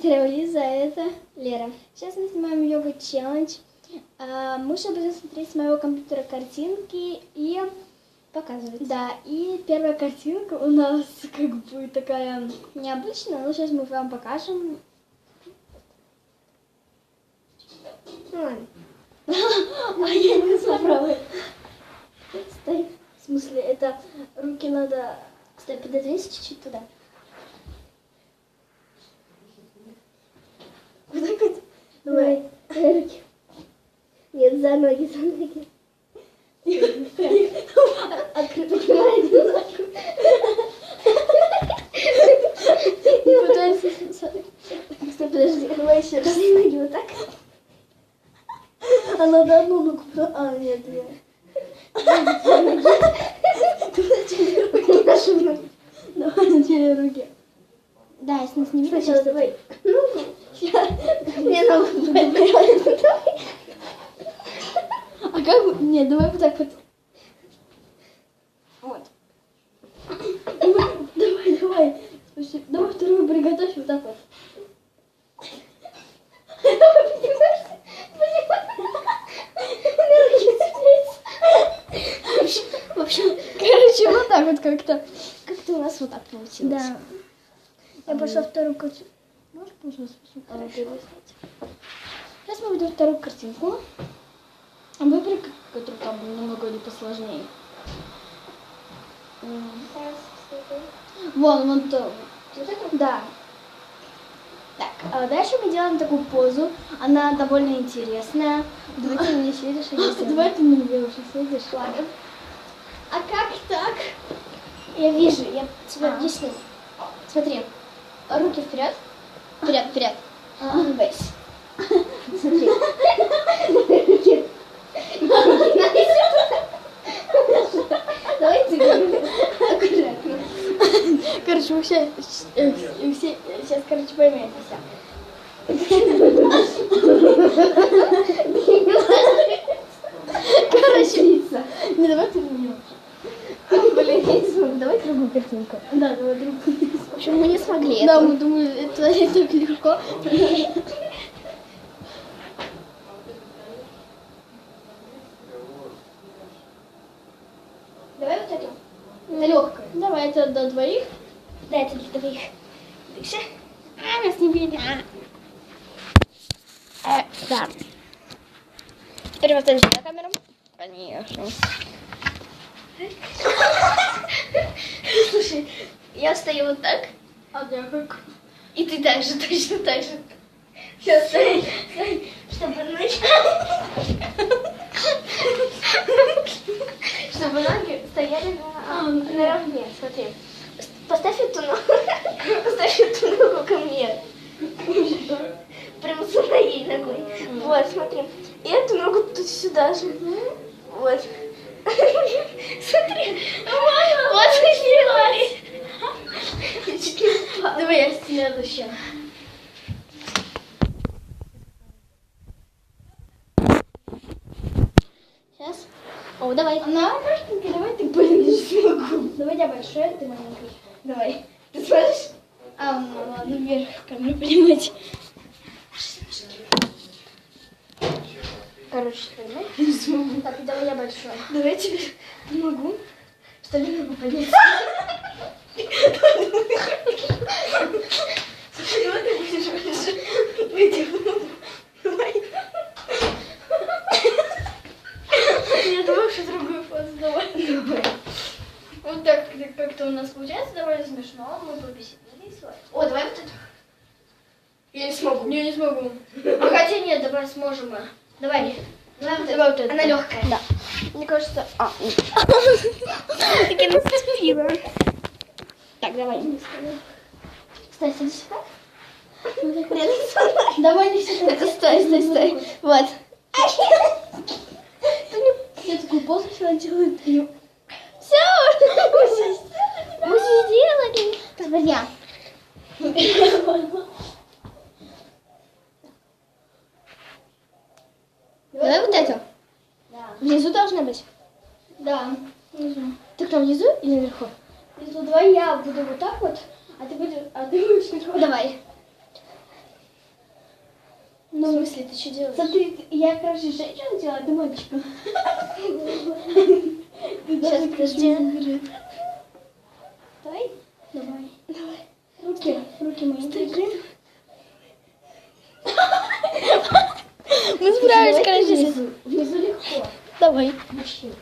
Лиза, это Лера. Сейчас мы снимаем йога челлендж. А, Муша будет смотреть с моего компьютера картинки и Показывать. да, и первая картинка у нас как бы такая необычная, но сейчас мы вам покажем. Ну ладно. А я не попробую. Стой. В смысле, это руки надо... Стой, пододвинься чуть-чуть туда. Вот так вот. Давай. Руки. Нет, за ноги, за ноги. Открой, поднимай один ножку. Пытайся Стой, подожди, давай еще раз. ноги вот так. А надо одну ногу... про- А, нет, две. Наши ноги. Давай сначала руки. Да, если сними. Сначала давай. Ногу. Мне ногу давай. А как... бы- Нет, давай вот так вот. Вот. Давай, давай, давай. Слушай, давай вторую приготовь вот так вот. В общем, Короче, вот так вот как-то. как-то у нас вот так получилось. Да. Я пошла вторую картинку. Можешь, пожалуйста, А это снять. Сейчас мы видим вторую картинку. А Выбери, к- которую там немного или посложнее. Вон, вон то. Да. Так, а дальше мы делаем такую позу. Она довольно интересная. Давай ты мне сидишь, а я Давай ты мне делаешь, следишь. Ладно. А как так? Я вижу, я тебе А. объясню. Смотри, руки вперед, вперед, вперед. А. Улыбайся. Смотри. Руки. Давай ты аккуратно. Короче, вы все, э, вы все сейчас, короче, поймете все. Короче, не давай ты мне. Блин. Давай другую картинку. Да, давай другую. В общем, мы не смогли. Да, это. мы думали, это, это так легко. Давай вот эту. Это легкое. Давай это до двоих. Да, это для двоих. Дальше. А, нас не видно. Э, да. Теперь вот это на камеру. Конечно. Слушай, я стою вот так, А я как? и ты так же, точно так же. Стой, стой, чтобы ноги... Чтобы ноги стояли на, наравне, смотри. Поставь эту ногу, поставь эту ногу ко мне. Прям с моей ногой. Вот, смотри. И эту ногу тут сюда же. Вот. Смотри. Вот и сделали. Давай я следующая. Сейчас. О, давай. Она маленькая, давай ты, блин, не смогу. Давай я большая, ты маленькая. Давай. Ты смотришь? А, ну ладно, вверх камеру поднимать. Короче, понимаешь? Не смогу. Так, давай я большой. Давай я тебе помогу. Что ли могу поднять? Давай ты будешь больше. Пойдем. Давай. Я думаю, что другую фото давай. Давай. Вот так как- как-то у нас получается довольно смешно. Мы повеселились. вот. О, давай вот это. Я не смогу. Я не смогу. А хотя нет, давай сможем мы. Давай. Давай вот Давай вот это. Она легкая. Да. Мне кажется... А, так я наступила. Так, давай. Стой, стой, стой. Давай не все Это стой, стой, стой. Вот. Я такую позу всегда делаю. и- Все. Мы все сделали. Теперь я. Давай вот эту. Да. Внизу должна быть. Да. Внизу. Ты кто, внизу или наверху? Внизу давай я буду вот так вот, а ты будешь, а ты будешь наверху. Давай. В смысле, ты что делаешь? Смотри, я, короче, женщину делаю, а ты мальчика. Сейчас, подожди. Давай. Давай. Держи. Мы справились, короче. Внизу, внизу легко. Давай. Мужчина.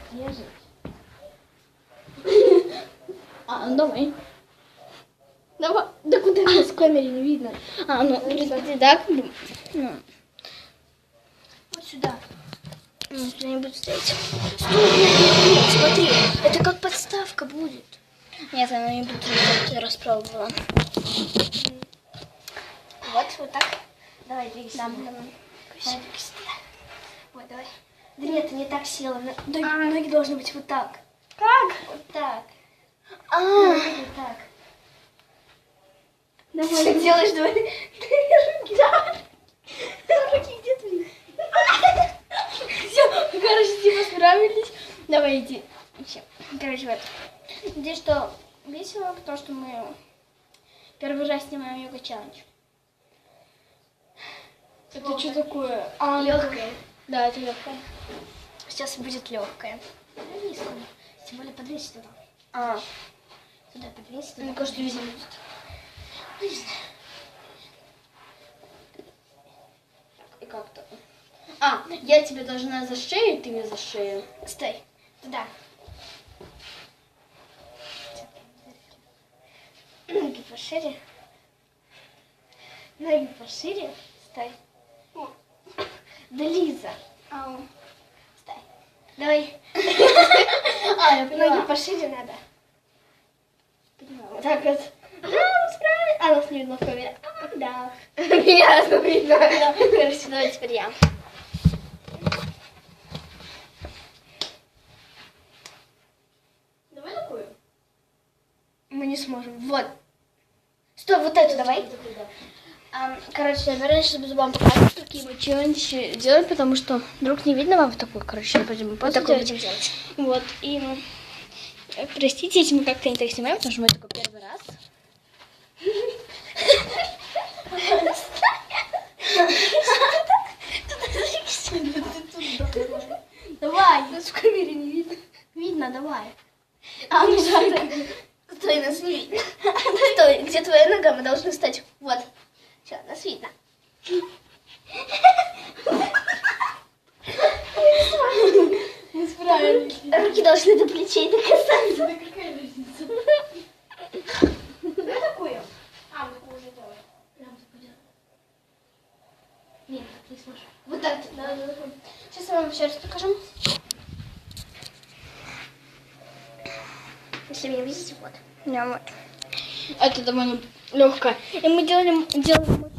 А, ну давай. Давай. Да куда нас в камере не видно? А, ну, подожди, да? Ну. Вот сюда. Ну, стоять. Стой, нет, нет, нет, смотри. Это как подставка будет. Нет, она не будет. Я распробовала. Вот, вот так. Давай, двигайся. Да, давай. Давай, двигайся туда. Вот, давай. Да нет, не так села. На- Ноги, ноги должны быть вот так. Как? Вот так. А, вот так. Давай. Ты делаешь давай. Руки. Да. Руки где твои? Все, короче, типа справились. Давай иди. Короче, вот. Здесь что весело, потому что мы первый раз снимаем йога челлендж. Это что такое? А, легкое. Да, это легкое. Сейчас будет легкое. Тем более подвесить туда. А. Туда подвесить. Мне кажется, везде будет. Ну, не знаю. И как-то. А, я тебе должна за шею, ты мне за шею. Стой. Туда. Ноги пошире. Ноги пошире. Стой. Да, Лиза. Ау. Стой. Давай. А, я Ноги пошире надо. Вот так вот. А. А, нас не видно в камере. А, да. Меня видно. Короче, давай теперь я. Давай такую. Мы не сможем. Вот. Стой, вот эту давай. Короче, я раньше буду вам показывать, какие мы челленджи делаем, потому что вдруг не видно вам такой, короче, будем вот такой будем делать. Вот, и э, простите, если мы как-то не так снимаем, потому что мы такой первый раз. Давай. Нас в камере не видно. Видно, давай. А, ну жалко. Стой, нас не видно. Стой, где твоя нога? Мы должны встать. Вот. Все, нас видно. Мы справились. Руки должны до плечей докасаться. Да какая разница? Давай такую. А, мы такую уже делаем. Нет, так не сможешь. Вот так. Да, да, да. Сейчас я вам еще раз покажу. Если меня видите, вот. Да, вот. Это довольно легкое. И мы делаем, делаем